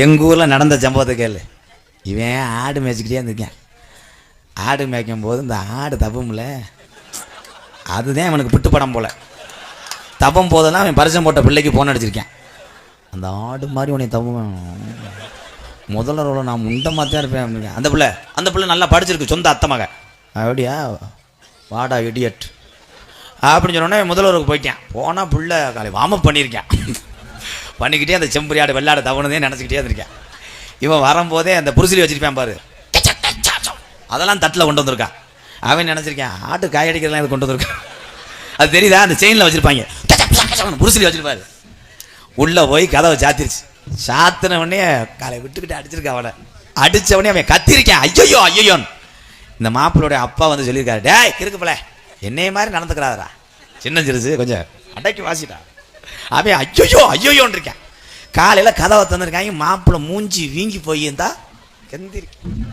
எங்கள் ஊரில் நடந்த சம்பவத்தை கேளு. இவன் ஆடு மேய்ச்சிக்கிட்டே இருந்திருக்கேன். ஆடு மேய்க்கும் போது இந்த ஆடு தப்பும்ல. அதுதான் அவனுக்கு பிட்டு படம் போல. தப்பும் போதெல்லாம் அவன் பரிசம் போட்ட பிள்ளைக்கு போன் அடிச்சிருக்கேன். அந்த ஆடு மாதிரி உன்னை தப்புவேன். முதல்ல ரோல நான் முண்டமாக தான் இருப்பேன் அந்த பிள்ளை அந்த பிள்ளை நல்லா படிச்சிருக்கு சொந்த அத்தை மக அப்படியா? வாடா இடியட் அப்படின்னு சொன்னோன்னே முதல்வருக்கு போயிட்டேன். போனால் பிள்ளை காலை வார்ம் பண்ணியிருக்கேன். பண்ணிக்கிட்டே அந்த செம்புரியாடு வெள்ளாடு தவணுதே நினச்சிக்கிட்டே இருந்திருக்கேன். இவன் வரும்போதே அந்த புருசிலி வச்சிருப்பேன் பாரு. அதெல்லாம் தட்டில் கொண்டு வந்திருக்கான். அவன் நினச்சிருக்கேன் ஆட்டு காயடிக்கிறதுலாம் இது கொண்டு வந்திருக்கான்? அது தெரியுதா? அந்த செயினில் வச்சுருப்பாங்க. புருசிலி வச்சுருப்பாரு உள்ளே போய் கதவை சாத்திருச்சு. சாத்தின உடனே காலை விட்டுக்கிட்டு அடிச்சிருக்கா அவனை. அடிச்ச உடனே அவன் கத்திருக்கேன். ஐயோ ஐயோன்னு இந்த மாப்பிள்ளோட அப்பா வந்து சொல்லியிருக்காரு டேய் இருக்குப்பல என்னைய மாதிரி நடந்துக்கிறாரா சின்ன சிறுசு கொஞ்சம் அடைக்கி வாசிட்டா அவன் ஐயோ ஐயோன்னு இருக்கேன். காலையில் கதவை தந்திருக்காங்க மாப்பிள்ளை மூஞ்சி வீங்கி போயிருந்தா கெந்திருக்கேன்